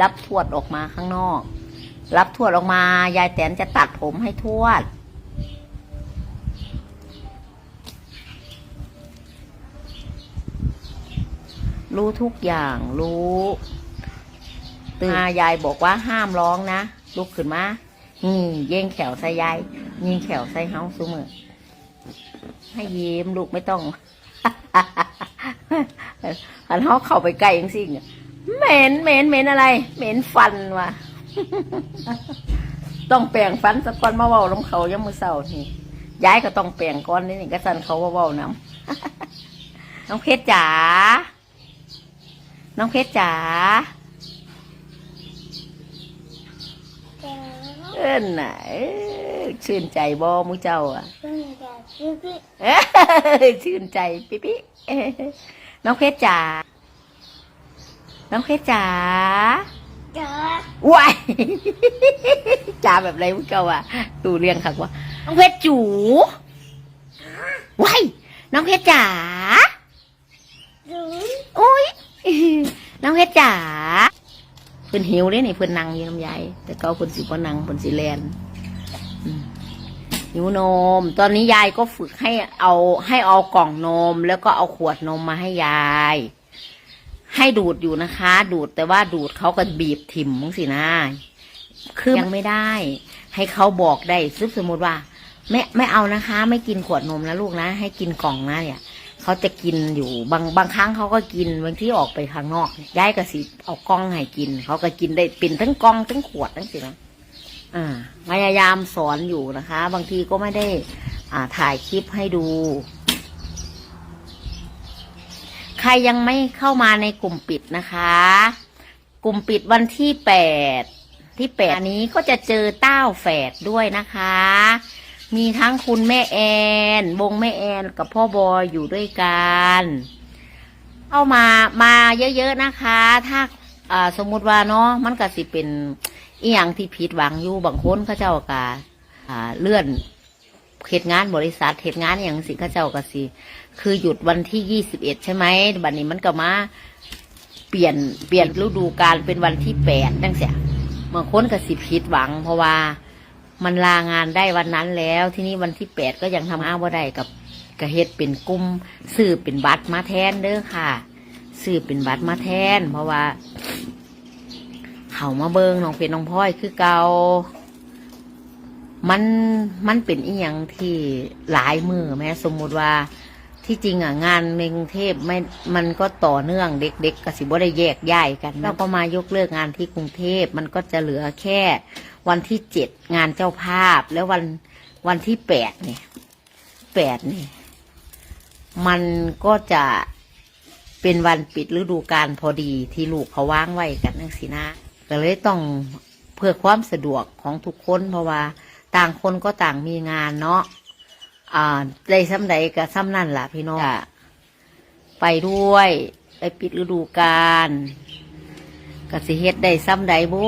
รับทวดออกมาข้างนอก รับทวดออกมายายแตนจะตัดผมให้ทวด รู้ทุกอย่างรู้ตื่นมายายบอกว่าห้ามร้องนะลุกขึ้นมานี่เย่งแขวใส่ยายยิงแขวใส่เฮาซุมือให้ยิ้มลูกไม่ต้องอันเขาเข้าไปใกล้ยังสิ่ง เหม็นเหม็นเหม็นอะไร เหม็นฟันว่ะ ต้องแปรงฟันสักก่อนมาเว้าลงเขายังมือเศร้านี่ย้ายก็ต้องแปรงก่อนนี่นี่ก็สันเขาว่าเว้านำน้องเพชรจ๋าน้องเพชรจ๋าเอิ้นน่ะเอ้ยชื่นใจบ่มูเจ้าอะเอ้ยชื่นใจปิ๊ปิ๊เอ้ยน้องเพชรจ๋า น้องเพชรจ๋าว้ายจ๋าแบบไรมูเจ้าอะดูเรียงค่ะว่าน้องเพชรจูว้ายน้องเพชรจ๋าอุ้ยน้องเพชรจ๋าเพิ่นหิวเด้นี่เพิ่นนั่งอยู่น้ำยายแต่เก็เพิ่นสิบ่นั่งเพิ่นสิแลนอืมหิวนม ตอนนี้ยายก็ฝึกให้เอาให้เอากล่องนม แล้วก็เอาขวดนมมาให้ยาย ให้ดูดอยู่นะคะ ดูดแต่ว่าดูดเขาก็บีบถิ่มมึงสินะคือยังไม่ได้ ให้เขาบอกได้ซึบสมมติว่า ไม่ไม่เอานะคะ ไม่กินขวดนมนะลูกนะ ให้กินกล่องนะเนี่ยเขาจะกินอยู่บางบางครั้งเขาก็กินบางที่ออกไปข้างนอกเนี่ยย้ายก็สิเอากล้องให้กิน เขาก็กินได้เป็นทั้งกล้องทั้งขวดทั้งสินะอ่าพยายามสอนอยู่นะคะ บางทีก็ไม่ได้ อ่าถ่ายคลิปให้ดู ใครยังไม่เข้ามาในกลุ่มปิดนะคะ กลุ่มปิดวันที่แปดที่แปดนี้ก็จะเจอเต้าแฝดด้วยนะคะ มีทั้งคุณแม่แอนวงแม่แอนกับพ่อบอยอยู่ด้วยกัน เข้ามามาเยอะๆนะคะ ถ้าอ่าสมมุติว่าเนาะมันก็สิเป็นอีหยังที่ผิดหวังอยู่บางคนเขาเจ้ากาอ่าเลื่อน เหตุงานบริษัทเหตุงานอย่างสิเขาเจ้าก็สิคือหยุดวันที่ยี่สิบเอ็ดใช่ไหมบัดนี้มันก็มา เปลี่ยนเปลี่ยนฤดูกาลเป็นวันที่แปดนั่นเสียบางคนก็สิผิดหวัง เพราะว่ามันลางานได้วันนั้นแล้ว ที่นี่วันที่แปดก็ยังทำงานว่าได้กับกระเฮ็ดเป็นกลุ่มซื้อเป็นบัตรมาแทนเด้อค่ะซื้อเป็นบัตรมาแทน เพราะว่า เขามาเบิงน้องเป็นน้องพลอยคือเกา มันมันเป็นอีหยังที่หลายมือแม้สมมุติว่าที่จริงอะงานในกรุงเทพไม่มันก็ต่อเนื่องเด็กๆกสิบ่ได้แยกย้ายกันแล้วก็มายกเลิกงานที่กรุงเทพมันก็จะเหลือแค่ วันที่เจ็ดงานเจ้าภาพ แล้ววันวันที่แปดเนี่ยแปดเนี่ยมันก็จะเป็นวันปิดฤดูกาลพอดีที่ลูกเขาว่างไว้กันนั่นสินะก็เลยต้องเพื่อความสะดวกของทุกคนเพราะว่า ต่างคนก็ต่างมีงานเนาะอ่าได้ซ้ำใดก็ซ้ำนั่นล่ะพี่น้องจะไปด้วย ไปปิดฤดูกาลกสิเฮ็ดได้ซ้ำใดบุ